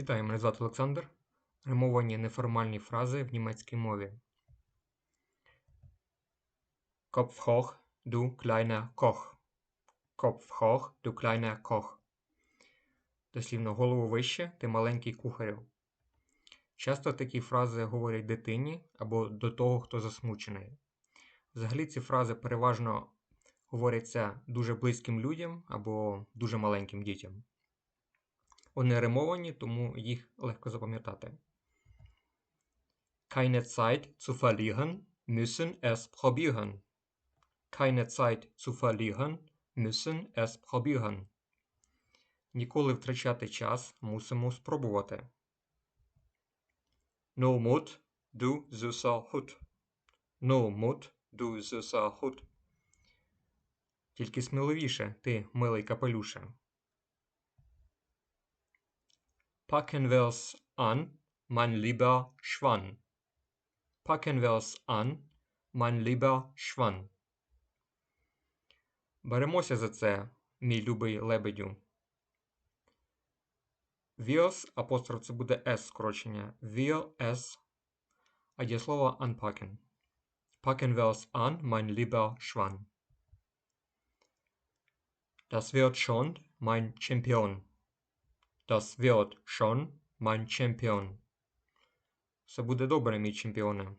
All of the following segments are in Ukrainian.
Вітаю, мене звати Олександр. Римовані неформальні фрази в німецькій мові. Kopf hoch, du kleiner Koch. Kopf hoch, du kleiner Koch. Дослівно голову вище, ти маленький кухарю. Часто такі фрази говорять дитині або до того, хто засмучений. Взагалі ці фрази переважно говоряться дуже близьким людям або дуже маленьким дітям. Вони римовані, тому їх легко запам'ятати. Keine Zeit zu verlieren, müssen es probieren. Keine Zeit zu verlieren, müssen es probieren. Ніколи втрачати час мусимо спробувати. No Mut, du süßer Hut. No Mut, du süßer Hut. Тільки сміливіше, ти, милий капелюше. Packen wir's an, mein lieber Schwan. Packen wir's an, mein lieber Schwan. Беремося за це, мій любий лебедю. Wir's, апостроф це буде S скорочення. Wir es, а дієслово unpacken. Packen wir's an, mein lieber Schwan. Das wird schon, mein Champion. Das wird schon, mein Champion. Все буде добре, мій чемпіоне.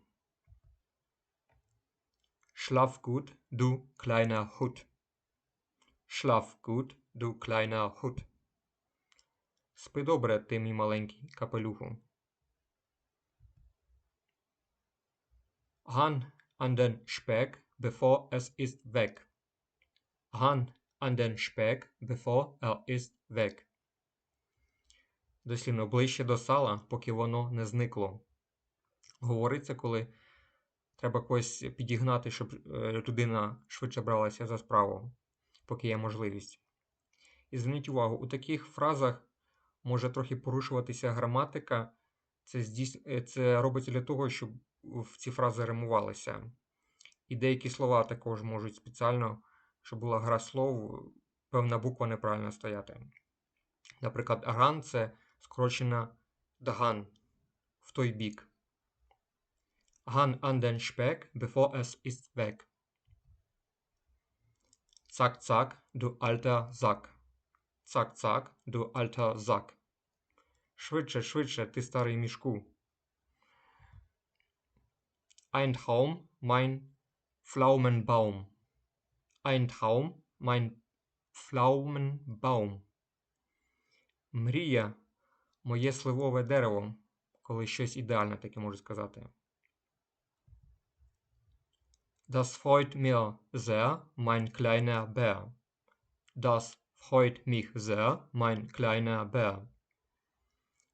Schlaf gut, du kleiner Hut. Schlaf gut, du kleiner Hut. Спи добре, ти мій маленький капелюху. Ran an den Speck, bevor es ist weg. Ran an den Speck, bevor er ist weg. Дослівно ближче до сала, поки воно не зникло. Говориться, коли треба когось підігнати, щоб е, людина швидше бралася за справу, поки є можливість. І зверніть увагу, у таких фразах може трохи порушуватися граматика. Це здійс... е, це робиться для того, щоб в ці фрази римувалися. І деякі слова також можуть спеціально, щоб була гра слов, певна буква неправильно стояти. Наприклад, аган це скорочена даган в той бік. Gan an den Speck, bevor es ist weg. Zack, zack, du alter Sack. Zack, zack, du alter Sack. Швидше, швидше, ти старий мішку. Ein Traum, mein Pflaumenbaum. Ein Traum, mein Pflaumenbaum. Мрія, моє сливове дерево, коли щось ідеальне таке можу сказати. Das freut mir sehr, mein kleiner Bär. Das freut mich sehr, mein kleiner Bär.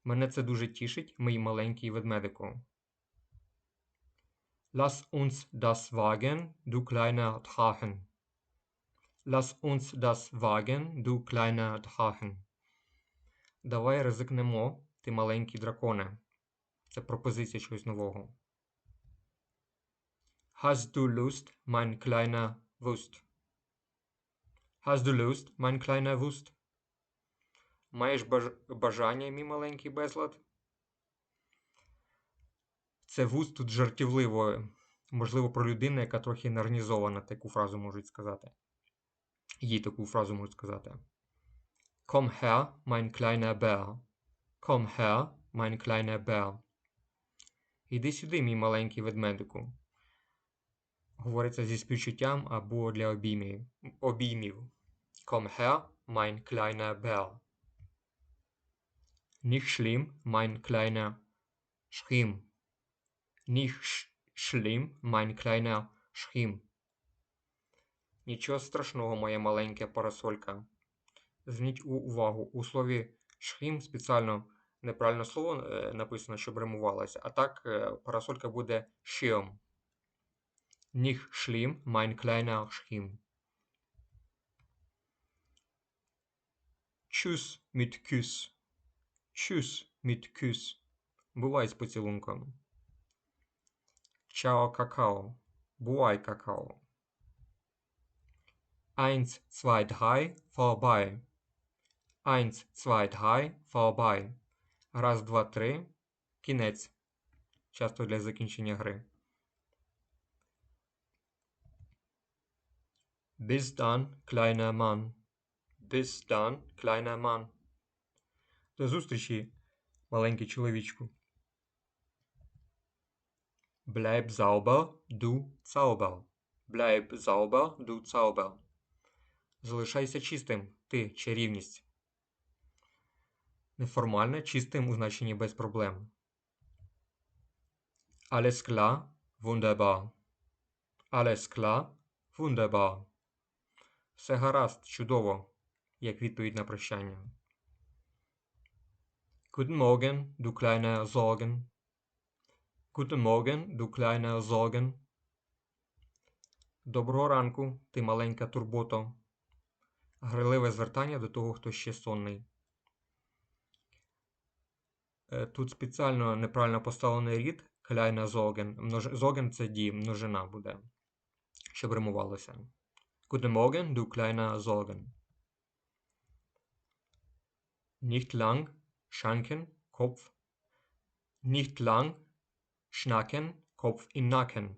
Мене це дуже тішить, мій маленький ведмедику. Lass uns das wagen, du kleiner Drachen. Lass uns das wagen, du kleiner Drachen. Давай ризикнемо, ти маленький драконе. Це пропозиція чогось нового. Hast du Lust, mein kleiner Wust? Hast du Lust, mein kleiner Wust? Маєш баж... бажання, мій маленький безлад? Це вуст тут жартівливо, можливо, про людину, яка трохи нервнізована, таку фразу можуть сказати. Їй таку фразу можуть сказати. Komm her, mein kleiner Bär. Komm her, mein kleiner Bär. Іди сюди, мій маленький ведмедику. Говориться зі співчуттям або для обіймів. обіймів. Komm her, mein kleiner Bär. Nicht schlimm, mein kleiner Schrimm. Nicht sch schlimm, mein kleiner Schrimm. Нічого страшного, моя маленька парасолька. Зверніть увагу, у слові шхім спеціально неправильне слово е, написано, щоб римувалося, а так е, парасолька буде шиом. Nicht schlimm, mein kleiner Schlimm. Tschüss mit Küss. Tschüss mit Küss. Бувай з поцілунком. Чао какао. Бувай какао. Eins, zwei, drei, vorbei. Eins, zwei, drei, vorbei. Раз, два, три. Кінець. Часто для закінчення гри. Bis dann, kleiner Mann. Bis dann, kleiner Mann. До зустрічі, маленький чоловічку. Bleib sauber, du Zauber. Bleib sauber, du Zauber. Залишайся чистим, ти чарівність. Неформальне чистим у значенні без проблем. Alles klar, wunderbar. Alles klar, wunderbar. Все гаразд, чудово, як відповідь на прощання. Guten Morgen, du kleiner Sorgen. Guten Morgen, du kleiner Sorgen. Доброго ранку, ти маленька турбото. Гриливе звертання до того, хто ще сонний. Е, Тут спеціально неправильно поставлений рід Sorgen. Множ... Sorgen – це дій, множина буде, щоб римувалося. Guten Morgen, du kleiner Sorgen. Nicht lang, schanken, Kopf. Nicht lang, schnacken, Kopf in Nacken.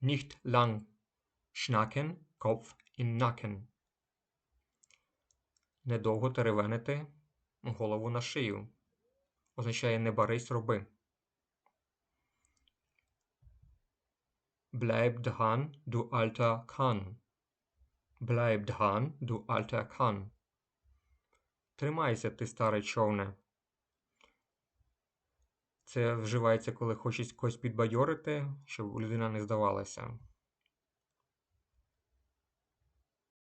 Nicht lang, schnacken, Kopf in Nacken. Недовго теревенити голову на шию. Означає не барись, роби. Bleib dran, du alter Kahn. Bleib dran, du alter Kahn. Тримайся, ти старий човне. Це вживається, коли хочуть когось підбадьорити, щоб людина не здавалася.